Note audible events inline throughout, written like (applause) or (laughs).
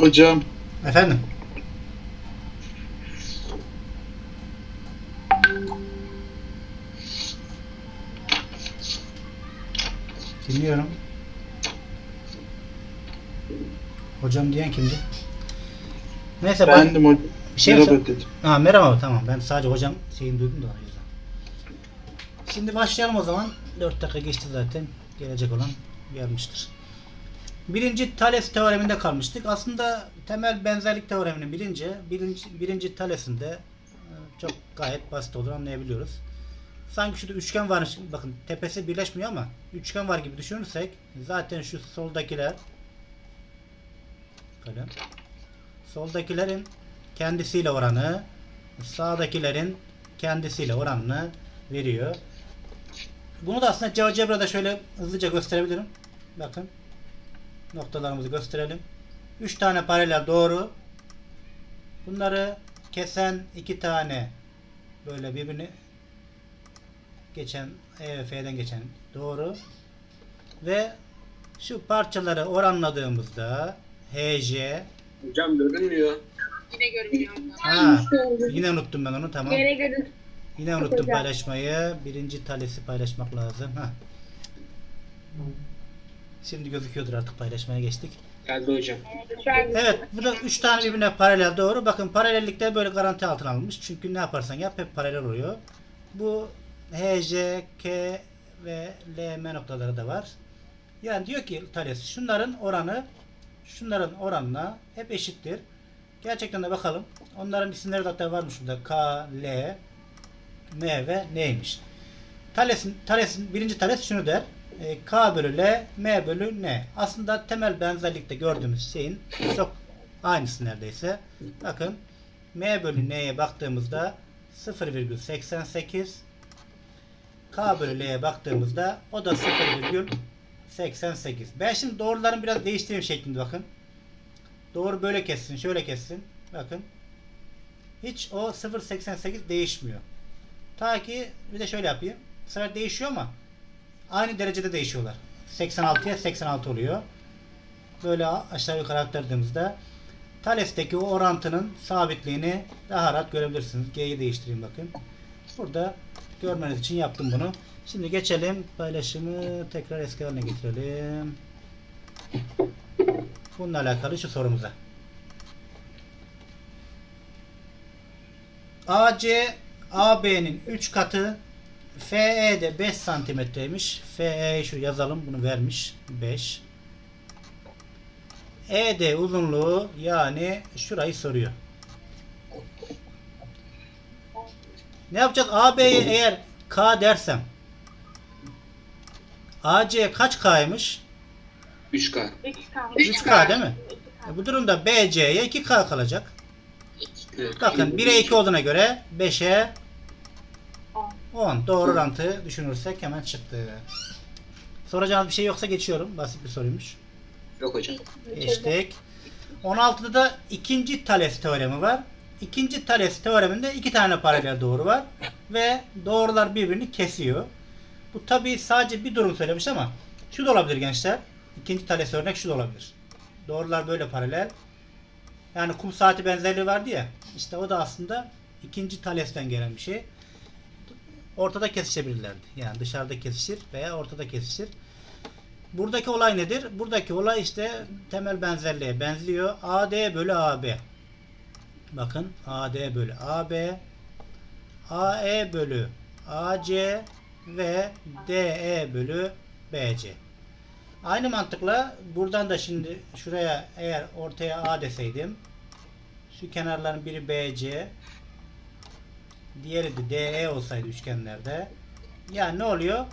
hocam. Efendim? Dinliyorum. Hocam diyen kimdi? Neyse ben... Bendim hocam. Bir şey Merhaba dedim. Ha, merhaba tamam ben sadece hocam şeyini duydum da o yüzden. Şimdi başlayalım o zaman. 4 dakika geçti zaten. Gelecek olan gelmiştir. Birinci Thales teoreminde kalmıştık. Aslında temel benzerlik teoremini bilince birinci, birinci Thales'in de e, çok gayet basit olur anlayabiliyoruz. Sanki şurada üçgen var. Bakın tepesi birleşmiyor ama üçgen var gibi düşünürsek zaten şu soldakiler kalem. Soldakilerin kendisiyle oranı sağdakilerin kendisiyle oranını veriyor. Bunu da aslında GeoGebra'da şöyle hızlıca gösterebilirim. Bakın. Noktalarımızı gösterelim. 3 tane paralel doğru. Bunları kesen iki tane böyle birbirini geçen E ve F'den geçen doğru. Ve şu parçaları oranladığımızda HJ Hocam görünmüyor. Yine görünüyor. ha, yine unuttum ben onu tamam. Yine görün. Yine unuttum paylaşmayı. Birinci talesi paylaşmak lazım. Ha. Şimdi gözüküyordur artık paylaşmaya geçtik. Geldi hocam. Evet bu da 3 tane birbirine paralel doğru. Bakın paralellikte böyle garanti altına alınmış. Çünkü ne yaparsan yap hep paralel oluyor. Bu H, J, K ve L, M noktaları da var. Yani diyor ki Thales şunların oranı şunların oranına hep eşittir. Gerçekten de bakalım. Onların isimleri de hatta varmış burada. K, L, M ve N'ymiş. Thales'in, Thales'in birinci Thales şunu der. E, K bölü L, M bölü N. Aslında temel benzerlikte gördüğümüz şeyin çok aynısı neredeyse. Bakın M bölü N'ye baktığımızda 0,88 K bölü L'ye baktığımızda o da 0,88. Ben şimdi doğruların biraz değiştireyim şeklinde bakın. Doğru böyle kessin, şöyle kessin. Bakın. Hiç o 0.88 değişmiyor. Ta ki bir de şöyle yapayım. Bu sefer değişiyor ama aynı derecede değişiyorlar. 86'ya 86 oluyor. Böyle aşağı yukarı aktardığımızda Thales'teki o orantının sabitliğini daha rahat görebilirsiniz. G'yi değiştireyim bakın. Burada görmeniz için yaptım bunu. Şimdi geçelim paylaşımı tekrar eski haline getirelim. Bununla alakalı şu sorumuza. AC AB'nin 3 katı FE de 5 santimetreymiş. FE şu yazalım bunu vermiş 5. ED uzunluğu yani şurayı soruyor. Ne yapacağız? AB'ye eğer K dersem AC kaç K'ymış? 3K. 3K. 3K değil mi? E bu durumda BC'ye 2K kalacak. Evet. Bakın 1'e 2 olduğuna göre 5'e 10. 10. Doğru orantı düşünürsek hemen çıktı. Soracağınız bir şey yoksa geçiyorum. Basit bir soruymuş. Yok hocam. Geçtik. 16'da da ikinci Thales teoremi var. İkinci Thales teoreminde iki tane paralel doğru var. Ve doğrular birbirini kesiyor. Bu tabi sadece bir durum söylemiş ama şu da olabilir gençler. İkinci Thales örnek şu da olabilir. Doğrular böyle paralel. Yani kum saati benzerliği vardı ya. İşte o da aslında ikinci Thales'ten gelen bir şey. Ortada kesişebilirlerdi. Yani dışarıda kesişir veya ortada kesişir. Buradaki olay nedir? Buradaki olay işte temel benzerliğe benziyor. AD bölü AB. Bakın AD bölü AB AE bölü AC ve DE bölü BC. Aynı mantıkla buradan da şimdi şuraya eğer ortaya A deseydim şu kenarların biri BC diğeri de DE olsaydı üçgenlerde yani ne oluyor?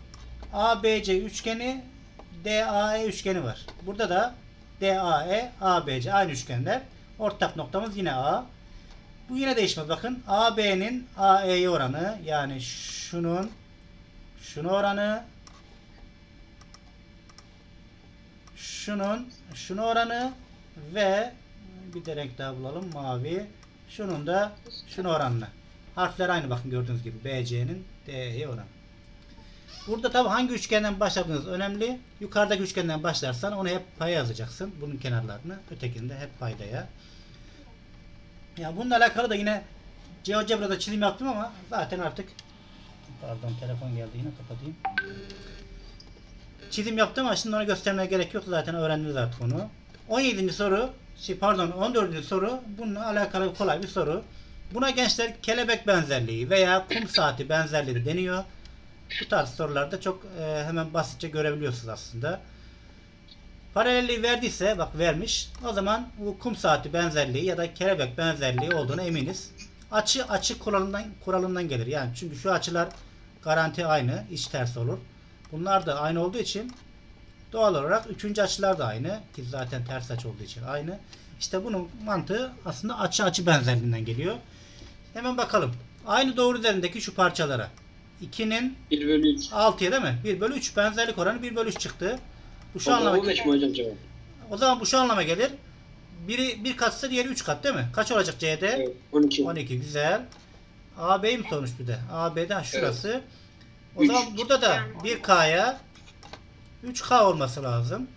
ABC üçgeni DAE üçgeni var. Burada da DAE, ABC aynı üçgenler. Ortak noktamız yine A. Bu yine değişmez. Bakın AB'nin AE'ye oranı yani şunun şunu oranı şunun şunu oranı ve bir de renk daha bulalım mavi. Şunun da şunu oranını. Harfler aynı bakın gördüğünüz gibi BC'nin D'ye oranı. Burada tabi hangi üçgenden başladığınız önemli. Yukarıdaki üçgenden başlarsan onu hep paya yazacaksın. Bunun kenarlarını. Ötekinde hep paydaya. Ya bununla alakalı da yine GeoGebra'da çizim yaptım ama zaten artık pardon telefon geldi yine kapatayım. Çizim yaptım ama şimdi onu göstermeye gerek yok. Zaten öğrendiniz artık onu. 17. soru şey pardon 14. soru bununla alakalı kolay bir soru. Buna gençler kelebek benzerliği veya kum saati benzerliği deniyor. Bu tarz sorularda çok e, hemen basitçe görebiliyorsunuz aslında. Paralelliği verdiyse bak vermiş. O zaman bu kum saati benzerliği ya da kelebek benzerliği olduğuna eminiz. Açı açı kuralından kuralından gelir. Yani çünkü şu açılar garanti aynı, iç ters olur. Bunlar da aynı olduğu için doğal olarak üçüncü açılar da aynı ki zaten ters açı olduğu için aynı. İşte bunun mantığı aslında açı açı benzerliğinden geliyor. Hemen bakalım. Aynı doğru üzerindeki şu parçalara. 2'nin 1 bölü 3. 6'ya değil mi? 1 bölü 3 benzerlik oranı 1 bölü 3 çıktı. Bu şu O anlama 15 mi hocam cevap? O zaman bu şu anlama gelir. Biri bir katsa diğeri 3 kat değil mi? Kaç olacak C'de? Evet. 12. 12 güzel. AB'yi mi sormuş bir de? AB'den şurası. O Üç. zaman burada da 1K'ya 3K olması lazım.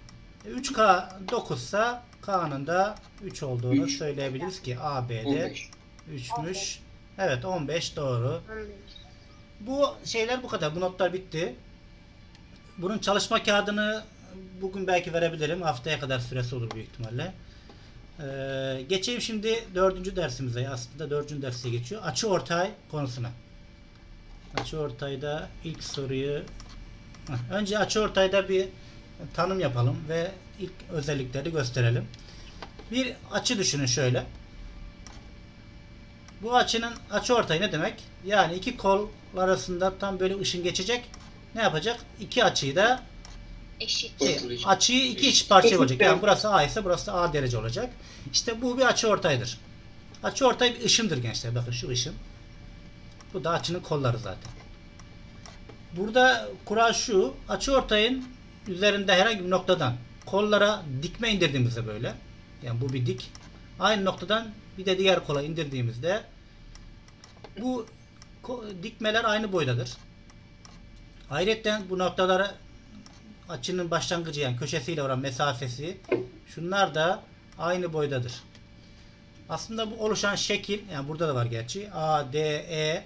E, 3K 9 ise K'nın da 3 olduğunu Üç. söyleyebiliriz ki AB'de 15. 3'müş. Evet 15 doğru. 15. Bu şeyler bu kadar. Bu notlar bitti. Bunun çalışma kağıdını bugün belki verebilirim. Haftaya kadar süresi olur büyük ihtimalle. Ee, geçeyim şimdi dördüncü dersimize. Aslında dördüncü derse geçiyor. Açı ortay konusuna. Açı ortayda ilk soruyu önce açı ortayda bir tanım yapalım ve ilk özellikleri gösterelim. Bir açı düşünün şöyle. Bu açının açı ortayı ne demek? Yani iki kol arasında tam böyle ışın geçecek. Ne yapacak? İki açıyı da Eşit. şey, açıyı iki eşit bölecek. yani. Yani burası A ise burası A derece olacak. İşte bu bir açı ortaydır. Açı ortay bir ışındır gençler. Bakın şu ışın. Bu da açının kolları zaten. Burada kural şu. Açı ortayın üzerinde herhangi bir noktadan kollara dikme indirdiğimizde böyle. Yani bu bir dik. Aynı noktadan bir de diğer kola indirdiğimizde bu dikmeler aynı boydadır. Ayrıca bu noktalara açının başlangıcı yani köşesiyle olan mesafesi şunlar da aynı boydadır. Aslında bu oluşan şekil yani burada da var gerçi ADE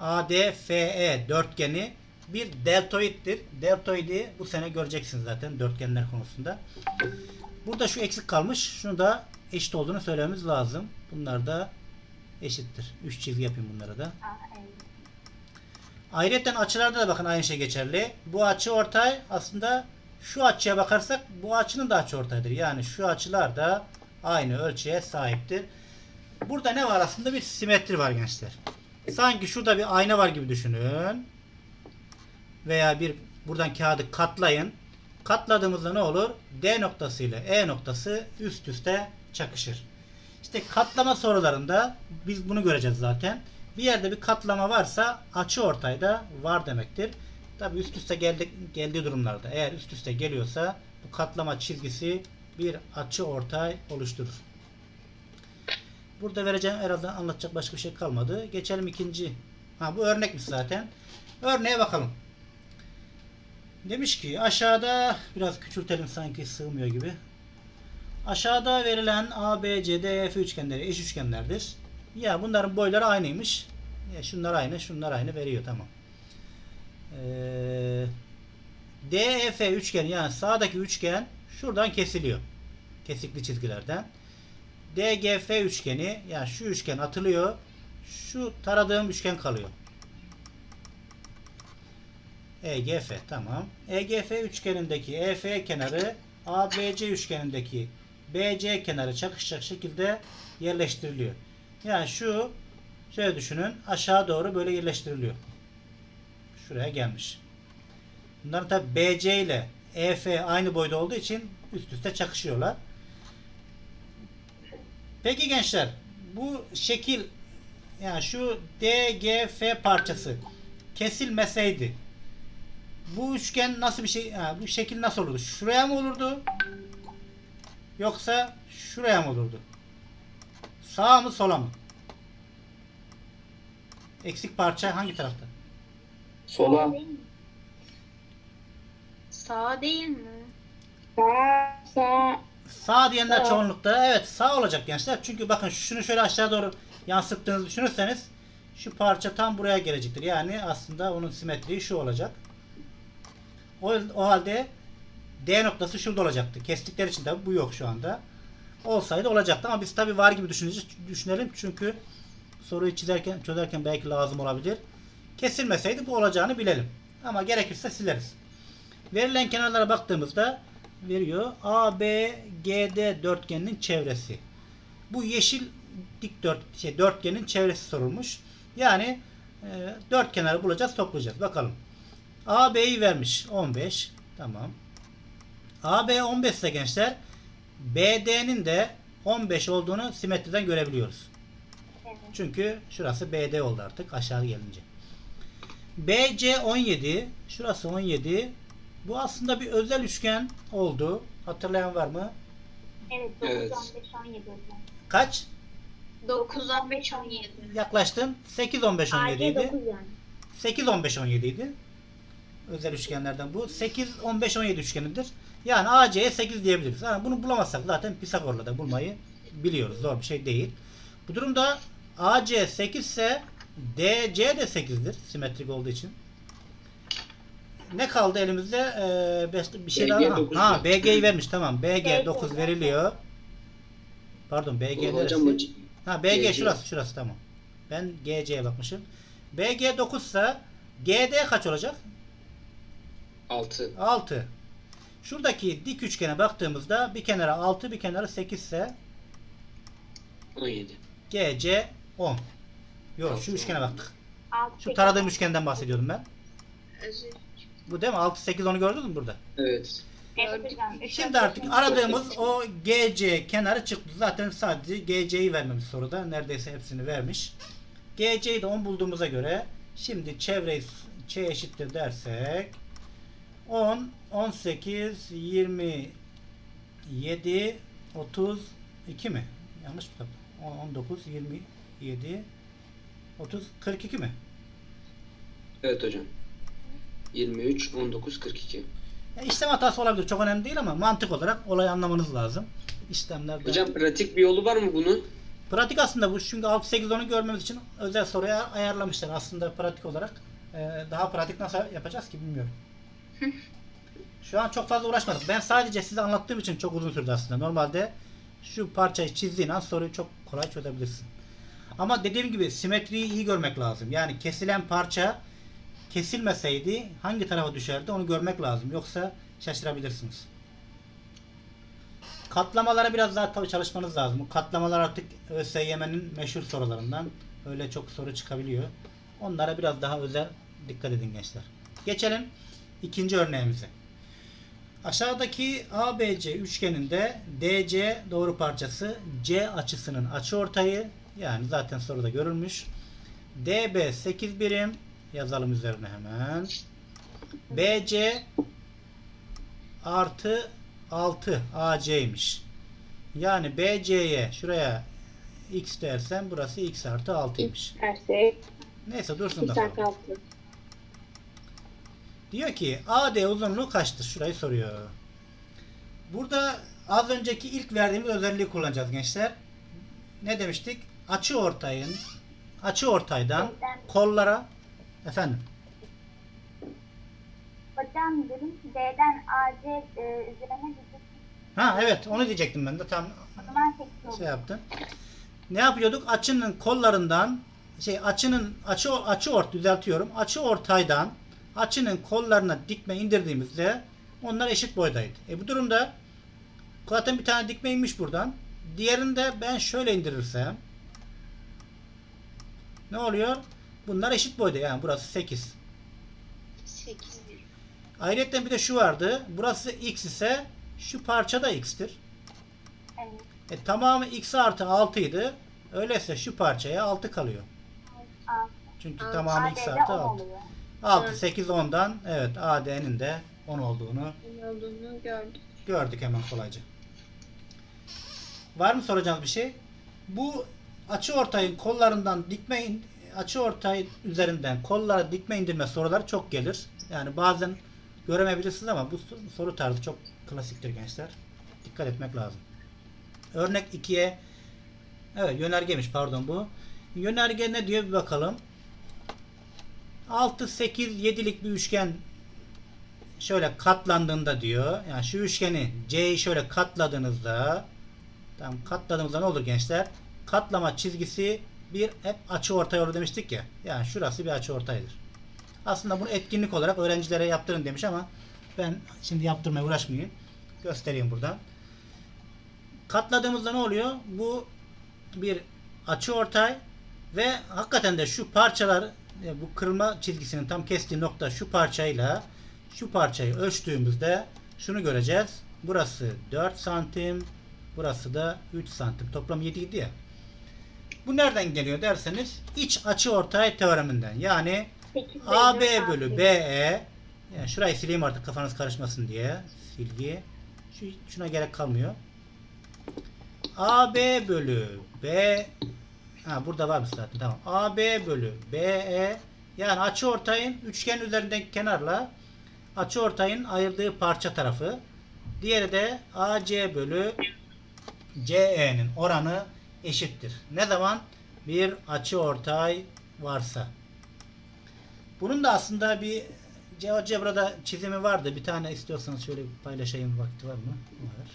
ADFE dörtgeni bir deltoittir. Deltoidi bu sene göreceksiniz zaten dörtgenler konusunda. Burada şu eksik kalmış. Şunu da eşit olduğunu söylememiz lazım. Bunlar da eşittir. 3 çizgi yapayım bunlara da. Ayrıca açılarda da bakın aynı şey geçerli. Bu açı ortay aslında şu açıya bakarsak bu açının da açı ortaydır. Yani şu açılar da aynı ölçüye sahiptir. Burada ne var aslında? Bir simetri var gençler. Sanki şurada bir ayna var gibi düşünün. Veya bir buradan kağıdı katlayın. Katladığımızda ne olur? D noktası ile E noktası üst üste çakışır. İşte katlama sorularında biz bunu göreceğiz zaten. Bir yerde bir katlama varsa açı ortayda var demektir. Tabi üst üste geldi, geldiği durumlarda eğer üst üste geliyorsa bu katlama çizgisi bir açı ortay oluşturur. Burada vereceğim herhalde anlatacak başka bir şey kalmadı. Geçelim ikinci. Ha bu örnekmiş zaten. Örneğe bakalım. Demiş ki aşağıda biraz küçültelim sanki sığmıyor gibi. Aşağıda verilen A, B, C, D, E, F üçgenleri eş üçgenlerdir. Ya bunların boyları aynıymış. Ya şunlar aynı, şunlar aynı veriyor tamam. Ee, DEF üçgeni yani sağdaki üçgen şuradan kesiliyor. Kesikli çizgilerden. DGF üçgeni yani şu üçgen atılıyor. Şu taradığım üçgen kalıyor. EGF tamam. EGF üçgenindeki EF kenarı ABC üçgenindeki BC kenarı çakışacak şekilde yerleştiriliyor. Yani şu şöyle düşünün aşağı doğru böyle yerleştiriliyor. Şuraya gelmiş. Bunların tabi BC ile EF aynı boyda olduğu için üst üste çakışıyorlar. Peki gençler bu şekil yani şu DGF parçası kesilmeseydi bu üçgen nasıl bir şey ha, bu şekil nasıl olurdu? Şuraya mı olurdu? Yoksa şuraya mı olurdu? Sağa mı sola mı? Eksik parça hangi tarafta? Sola. Sağ değil mi? Sağ, sağ. Sağ diyenler Sağ. çoğunlukta evet sağ olacak gençler. Çünkü bakın şunu şöyle aşağı doğru yansıttığınızı düşünürseniz şu parça tam buraya gelecektir. Yani aslında onun simetriği şu olacak. O, o halde D noktası şurada olacaktı. Kestikleri için tabi bu yok şu anda. Olsaydı olacaktı ama biz tabi var gibi düşüneceğiz, düşünelim çünkü soruyu çizerken çözerken belki lazım olabilir. Kesilmeseydi bu olacağını bilelim. Ama gerekirse sileriz. Verilen kenarlara baktığımızda veriyor. ABGD dörtgeninin çevresi. Bu yeşil dikdört şey dörtgenin çevresi sorulmuş. Yani e, dört kenarı bulacağız, toplayacağız. Bakalım. AB'yi vermiş 15. Tamam. AB 15 ise gençler BD'nin de 15 olduğunu simetriden görebiliyoruz. Evet. Çünkü şurası BD oldu artık aşağı gelince. BC 17. Şurası 17. Bu aslında bir özel üçgen oldu. Hatırlayan var mı? Evet. 9, Evet. 15, 17 hocam. Kaç? 9, 15, 17. Yaklaştın. 8 15 17 AC idi. 9 yani. 8 15 17 idi. Özel üçgenlerden bu. 8 15 17 üçgenidir. Yani AC'ye 8 diyebiliriz. Yani bunu bulamazsak zaten Pisagor'la da bulmayı biliyoruz. Zor bir şey değil. Bu durumda AC 8 ise DC de 8'dir. Simetrik olduğu için. Ne kaldı elimizde? Ee, beş- bir şey BG daha. Ha, 9 Ha, var. BG'yi vermiş. Tamam. BG BG 9 veriliyor. Pardon BG Hocam neresi? Ha BG GC. şurası şurası tamam. Ben GC'ye bakmışım. BG 9 ise GD kaç olacak? 6. 6. Şuradaki dik üçgene baktığımızda bir kenara 6 bir kenara 8 ise 17. GC 10. Yok şu üçgene baktık. 6, Şu taradığım üçgenden bahsediyordum ben. Özür Bu değil mi? 6 8 onu gördünüz mü burada? Evet. Şimdi artık aradığımız o GC kenarı çıktı. Zaten sadece GC'yi vermemiş soruda. Neredeyse hepsini vermiş. GC'yi de 10 bulduğumuza göre şimdi çevreyi Ç eşittir dersek 10, 18, 27, 32 mi? Yanlış mı? 10, 19, 27, 30, 42 mi? Evet hocam. 23, 19, 42. Ya işlem hatası olabilir. Çok önemli değil ama mantık olarak olayı anlamanız lazım. İşlemlerde. Hocam pratik bir yolu var mı bunun? Pratik aslında bu çünkü 6 8 10'u görmemiz için özel soruya ayarlamışlar. Aslında pratik olarak daha pratik nasıl yapacağız ki bilmiyorum. Şu an çok fazla uğraşmadık. Ben sadece size anlattığım için çok uzun sürdü aslında. Normalde şu parçayı çizdiğin an soruyu çok kolay çözebilirsin. Ama dediğim gibi simetriyi iyi görmek lazım. Yani kesilen parça kesilmeseydi hangi tarafa düşerdi onu görmek lazım. Yoksa şaşırabilirsiniz. Katlamalara biraz daha tabii çalışmanız lazım. Katlamalar artık ÖSYM'nin meşhur sorularından. Öyle çok soru çıkabiliyor. Onlara biraz daha özel dikkat edin gençler. Geçelim ikinci örneğimize. Aşağıdaki ABC üçgeninde DC doğru parçası C açısının açıortayı yani zaten soruda görülmüş. DB 8 birim yazalım üzerine hemen. BC artı 6 AC'ymiş. Yani BC'ye şuraya x dersem burası x artı 6'ymış. Dersek. Neyse dursun 2 da. saat 6. Diyor ki AD uzunluğu kaçtır? Şurayı soruyor. Burada az önceki ilk verdiğimiz özelliği kullanacağız gençler. Ne demiştik? Açı ortayın açı ortaydan kollara efendim Hocam dedim ki D'den AC e, üzerine ha evet onu diyecektim ben de tam o zaman 8 olur. şey yaptın. Ne yapıyorduk? Açının kollarından şey açının açı açı ort düzeltiyorum. Açı ortaydan açının kollarına dikme indirdiğimizde onlar eşit boydaydı. E bu durumda zaten bir tane dikme inmiş buradan. Diğerini de ben şöyle indirirsem ne oluyor? Bunlar eşit boyda yani burası 8. 8 bir. Ayrıca bir de şu vardı. Burası x ise şu parça da x'tir. Evet. E, tamamı x artı 6 idi. Öyleyse şu parçaya 6 kalıyor. 6. Çünkü Aa, tamamı x artı 10 6. oluyor. 6, Evet. 8, 10'dan evet AD'nin de 10 olduğunu olduğunu gördük. gördük hemen kolayca. Var mı soracağınız bir şey? Bu açı ortayın kollarından dikme in- açı ortay üzerinden kollara dikme indirme soruları çok gelir. Yani bazen göremeyebilirsiniz ama bu soru tarzı çok klasiktir gençler. Dikkat etmek lazım. Örnek 2'ye evet yönergemiş pardon bu. Yönerge ne diyor bir bakalım. 6 8 7'lik bir üçgen şöyle katlandığında diyor. Yani şu üçgeni C'yi şöyle katladığınızda tam katladığımızda ne olur gençler? Katlama çizgisi bir hep açı ortay olur demiştik ya. Yani şurası bir açı ortaydır. Aslında bunu etkinlik olarak öğrencilere yaptırın demiş ama ben şimdi yaptırmaya uğraşmayayım. Göstereyim buradan. Katladığımızda ne oluyor? Bu bir açı ortay ve hakikaten de şu parçalar bu kırılma çizgisinin tam kestiği nokta şu parçayla şu parçayı ölçtüğümüzde şunu göreceğiz. Burası 4 santim, burası da 3 santim. Toplam 7 idi ya. Bu nereden geliyor derseniz iç açı ortay teoreminden. Yani AB bölü. BE yani şurayı sileyim artık kafanız karışmasın diye. Silgi. Şu, şuna gerek kalmıyor. AB bölü B ha burada varmış zaten tamam. AB bölü BE yani açı ortayın üçgen üzerindeki kenarla açı ortayın ayrıldığı parça tarafı. Diğeri de AC bölü CE'nin oranı eşittir. Ne zaman? Bir açı ortay varsa. Bunun da aslında bir GeoGebra'da çizimi vardı. Bir tane istiyorsanız şöyle paylaşayım vakti var mı? Var.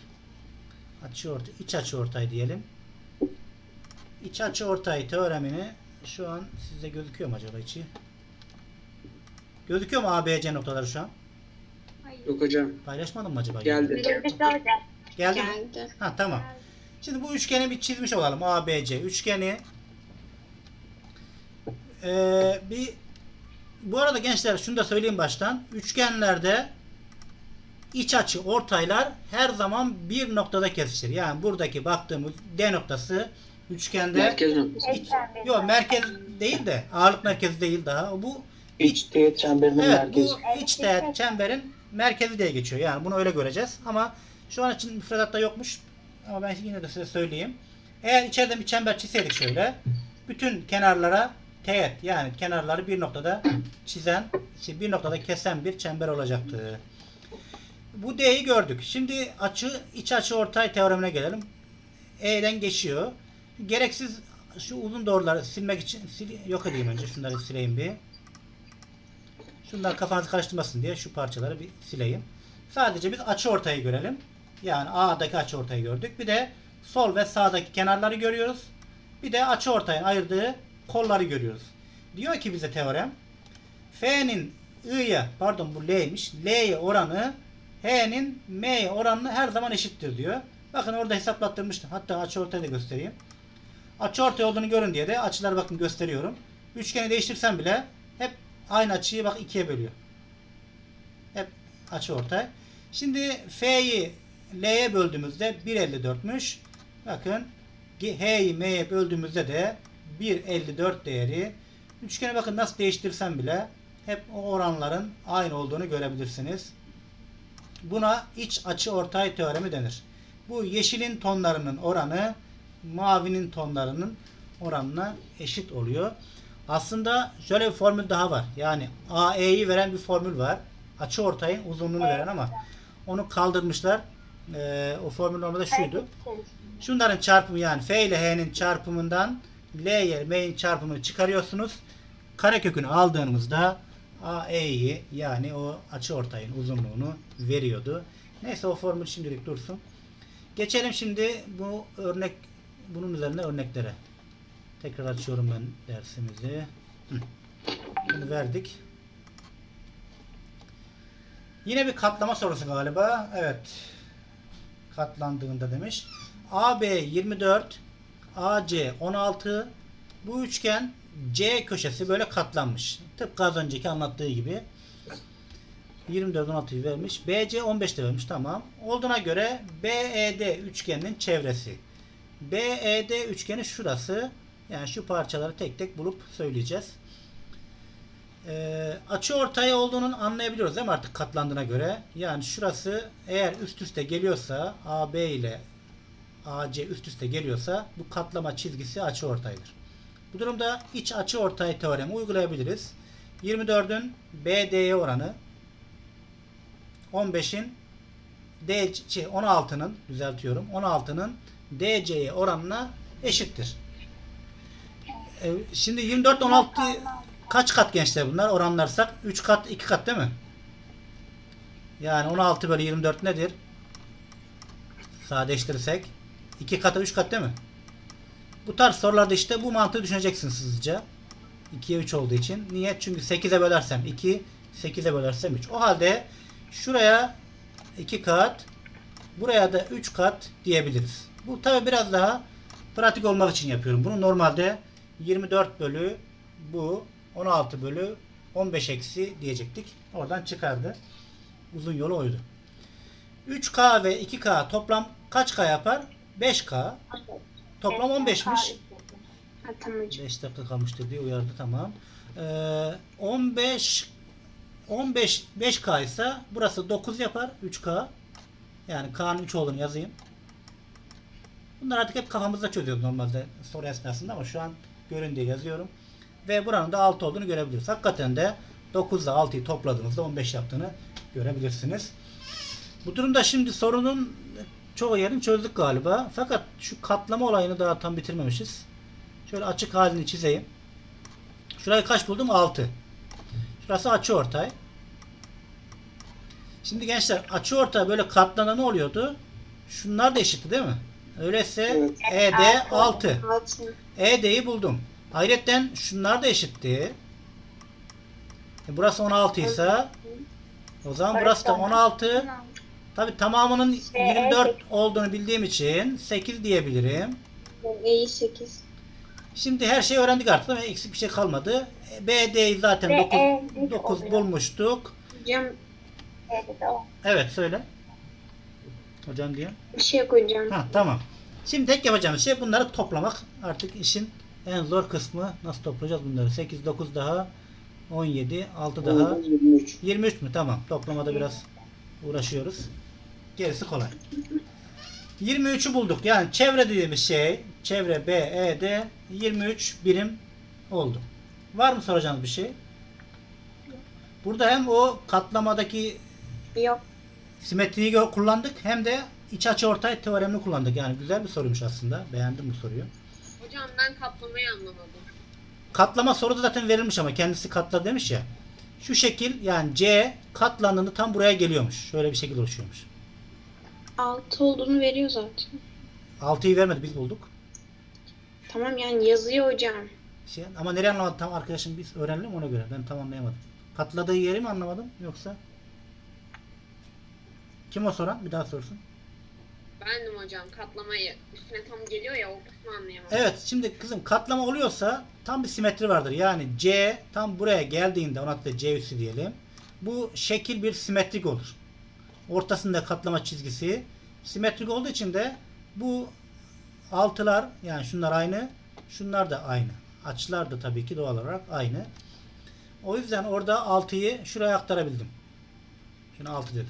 Açı ortay, iç açı ortay diyelim. İç açı ortay teoremini şu an size gözüküyor mu acaba içi? Gözüküyor mu ABC noktaları şu an? Hayır. Yok hocam. Paylaşmadım mı acaba? Geldi. Geldi? Geldi. Ha tamam. Şimdi bu üçgeni bir çizmiş olalım. ABC üçgeni. Ee, bir bu arada gençler şunu da söyleyeyim baştan. Üçgenlerde iç açı ortaylar her zaman bir noktada kesişir. Yani buradaki baktığımız D noktası üçgende Merkez noktası. yok merkez değil de ağırlık merkezi değil daha. Bu İç teğet çemberinin Evet merkezi. bu iç teğet çemberin merkezi diye geçiyor. Yani bunu öyle göreceğiz. Ama şu an için müfredatta yokmuş. Ama ben yine de size söyleyeyim. Eğer içeriden bir çember çizseydik şöyle. Bütün kenarlara teğet yani kenarları bir noktada çizen, bir noktada kesen bir çember olacaktı. Bu D'yi gördük. Şimdi açı, iç açı ortay teoremine gelelim. E'den geçiyor. Gereksiz şu uzun doğruları silmek için sil- yok edeyim önce. Şunları sileyim bir. Şunlar kafanızı karıştırmasın diye şu parçaları bir sileyim. Sadece biz açı ortayı görelim. Yani A'daki açı ortayı gördük. Bir de sol ve sağdaki kenarları görüyoruz. Bir de açı ortayın ayırdığı kolları görüyoruz. Diyor ki bize teorem F'nin I'ye pardon bu L'ymiş. L'ye oranı H'nin M'ye oranını her zaman eşittir diyor. Bakın orada hesaplattırmıştım. Hatta açı ortayı da göstereyim. Açı ortay olduğunu görün diye de açıları bakın gösteriyorum. Üçgeni değiştirsem bile hep aynı açıyı bak ikiye bölüyor. Hep açı ortay. Şimdi F'yi L'ye böldüğümüzde 1.54'müş. Bakın H'yi M'ye böldüğümüzde de 1.54 değeri. Üçgeni bakın nasıl değiştirsem bile hep o oranların aynı olduğunu görebilirsiniz. Buna iç açı ortay teoremi denir. Bu yeşilin tonlarının oranı mavinin tonlarının oranına eşit oluyor. Aslında şöyle bir formül daha var. Yani AE'yi veren bir formül var. Açı ortayın uzunluğunu veren ama onu kaldırmışlar. Ee, o formül normalde şuydu. Şunların çarpımı yani F ile H'nin çarpımından L ile M'nin çarpımını çıkarıyorsunuz. Karekökünü aldığımızda AE'yi yani o açı ortayın uzunluğunu veriyordu. Neyse o formül şimdilik dursun. Geçelim şimdi bu örnek bunun üzerine örneklere. Tekrar açıyorum ben dersimizi. Bunu verdik. Yine bir katlama sorusu galiba. Evet. Katlandığında demiş. AB 24, AC 16. Bu üçgen C köşesi böyle katlanmış. Tıpkı az önceki anlattığı gibi. 24 16'yı vermiş. BC 15 de vermiş. Tamam. Olduğuna göre BED üçgeninin çevresi. BED üçgeni şurası. Yani şu parçaları tek tek bulup söyleyeceğiz. Ee, açı ortaya olduğunu anlayabiliyoruz değil mi artık katlandığına göre? Yani şurası eğer üst üste geliyorsa AB ile AC üst üste geliyorsa bu katlama çizgisi açı ortaydır. Bu durumda iç açı ortay teoremi uygulayabiliriz. 24'ün BD'ye oranı 15'in D şey 16'nın düzeltiyorum. 16'nın DC'ye oranına eşittir. E, şimdi 24 16 kaç kat gençler bunlar oranlarsak 3 kat 2 kat değil mi? Yani 16 bölü 24 nedir? Sadeleştirirsek 2 kata 3 kat değil mi? Bu tarz sorularda işte bu mantığı düşüneceksiniz hızlıca. 2'ye 3 olduğu için. Niye? Çünkü 8'e bölersem 2, 8'e bölersem 3. O halde şuraya 2 kat, buraya da 3 kat diyebiliriz. Bu tabi biraz daha pratik olmak için yapıyorum. Bunu normalde 24 bölü bu 16 bölü 15 eksi diyecektik. Oradan çıkardı. Uzun yolu oydu. 3K ve 2K toplam kaç K yapar? 5K. Toplam 15'miş. Ha tamam hocam. 5 dakika kalmıştır diye uyardı tamam. Ee, 15 15 5K ise burası 9 yapar 3K. Yani K'nın 3 olduğunu yazayım. Bunlar artık hep kafamızda çözüyoruz normalde soru esnasında ama şu an görün diye yazıyorum. Ve buranın da 6 olduğunu görebiliriz. Hakikaten de 9 ile 6'yı topladığınızda 15 yaptığını görebilirsiniz. Bu durumda şimdi sorunun çoğu yerini çözdük galiba. Fakat şu katlama olayını daha tam bitirmemişiz. Şöyle açık halini çizeyim. Şurayı kaç buldum? 6. Şurası açı ortay. Şimdi gençler açı ortay böyle katlanana ne oluyordu? Şunlar da eşitti değil mi? Öyleyse Evet. ED 6. Altın. ED'yi buldum. Ayrıca şunlar da eşitti. E burası 16 ise o zaman burası da 16. Tabi tamamının 24 olduğunu bildiğim için 8 diyebilirim. İyi 8. Şimdi her şeyi öğrendik artık mi? Eksik bir şey kalmadı. E, BD'yi zaten Ve 9, E, 9 oluyor. bulmuştuk. Hocam Evet söyle. Hocam diye. bir şey hocam. Ha tamam. Şimdi tek yapacağımız şey bunları toplamak. Artık işin en zor kısmı. Nasıl toplayacağız bunları? 8, 9 daha 17, 6 daha 23. 23 mü? Tamam. Toplamada biraz uğraşıyoruz. Gerisi kolay. 23'ü bulduk. Yani çevre dediğimiz şey çevre B, E, D 23 birim oldu. Var mı soracağınız bir şey? Burada hem o katlamadaki Yok. Simetriyi kullandık hem de iç açı ortay teoremini kullandık. Yani güzel bir soruymuş aslında. Beğendim bu soruyu. Hocam ben katlamayı anlamadım. Katlama soruda zaten verilmiş ama kendisi katla demiş ya. Şu şekil yani C katlandığında tam buraya geliyormuş. Şöyle bir şekil oluşuyormuş. 6 olduğunu veriyor zaten. 6'yı vermedi biz bulduk. Tamam yani yazıyor hocam. Şey, ama nereye anlamadı tam arkadaşım biz öğrenelim ona göre. Ben tam anlayamadım. Katladığı yeri mi anlamadım yoksa? Kim o soran? Bir daha sorsun. Bendim hocam katlamayı üstüne tam geliyor ya o kısmı anlayamadım. Evet şimdi kızım katlama oluyorsa tam bir simetri vardır. Yani C tam buraya geldiğinde ona da C üssü diyelim. Bu şekil bir simetrik olur. Ortasında katlama çizgisi simetrik olduğu için de bu altılar yani şunlar aynı şunlar da aynı. Açılar da tabii ki doğal olarak aynı. O yüzden orada 6'yı şuraya aktarabildim. Şuna 6 dedim.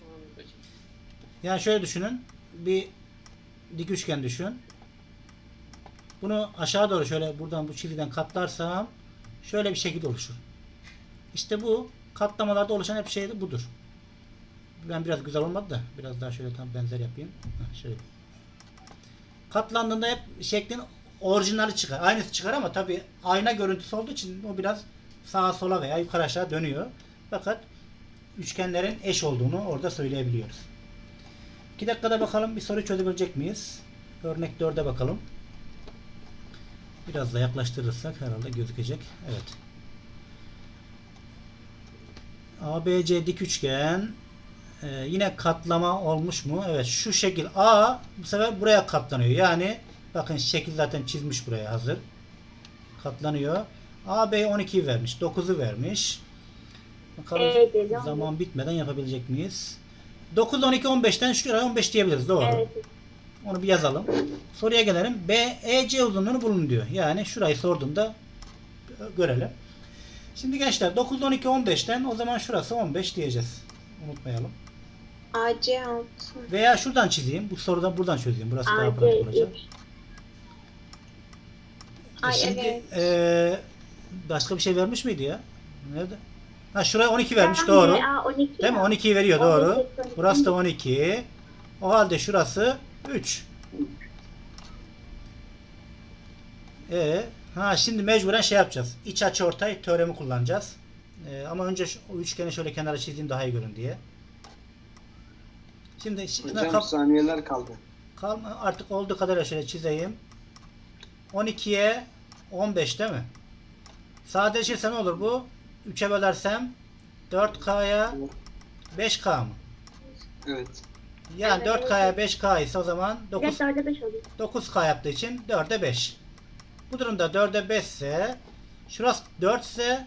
Tamamdır hocam. Yani şöyle düşünün. Bir dik üçgen düşün. Bunu aşağı doğru şöyle buradan bu çizgiden katlarsam şöyle bir şekil oluşur. İşte bu katlamalarda oluşan hep şey budur. Ben biraz güzel olmadı da biraz daha şöyle tam benzer yapayım. Şöyle. Katlandığında hep şeklin orijinali çıkar. Aynısı çıkar ama tabi ayna görüntüsü olduğu için o biraz sağa sola veya yukarı aşağı dönüyor. Fakat üçgenlerin eş olduğunu orada söyleyebiliyoruz. 2 dakikada bakalım bir soru çözebilecek miyiz? Örnek 4'e bakalım. Biraz da yaklaştırırsak herhalde gözükecek. Evet. ABC dik üçgen. Ee, yine katlama olmuş mu? Evet şu şekil A bu sefer buraya katlanıyor. Yani bakın şekil zaten çizmiş buraya hazır. Katlanıyor. AB 12'yi vermiş. 9'u vermiş. Bakalım E geliyor. zaman bitmeden yapabilecek miyiz? 9, 12, 15'ten şuraya 15 diyebiliriz. Doğru. Evet. Onu bir yazalım. Soruya gelelim. BEC uzunluğunu bulun diyor. Yani şurayı sorduğumda görelim. Şimdi gençler 9, 12, 15'ten o zaman şurası 15 diyeceğiz. Unutmayalım. AC 6. Veya şuradan çizeyim. Bu sorudan buradan çözeyim. Burası daha AC pratik olacak. E Ay şimdi evet. eee, başka bir şey vermiş miydi ya? Nerede? Ha şuraya 12 vermiş Tamam, doğru. DA 12 Değil mi? ya. 12'yi veriyor doğru. 12. Burası da 12. O halde şurası 3. E ha şimdi mecburen şey yapacağız. İç açı ortay teoremi kullanacağız. E, ama önce şu, o üçgeni şöyle kenara çizeyim daha iyi görün diye. Şimdi şuna Hocam kap- saniyeler kaldı. kalma artık olduğu kadarıyla şöyle çizeyim. 12'ye 15 değil mi? Sadeleşirse ne olur bu? 3'e bölersem 4K'ya 5K mı? Evet. Yani Evet, 4K'ya 5K ise o zaman Bir 9, de 4'e 5 oluyor. 9K yaptığı için 4'e 5. Bu durumda 4'e 5 ise şurası 4 ise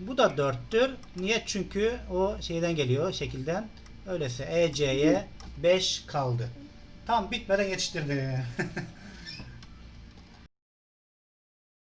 bu da 4'tür. Niye? Çünkü o şeyden geliyor şekilden. Öyleyse EC'ye 5 kaldı. Tam bitmeden yetiştirdi. (laughs)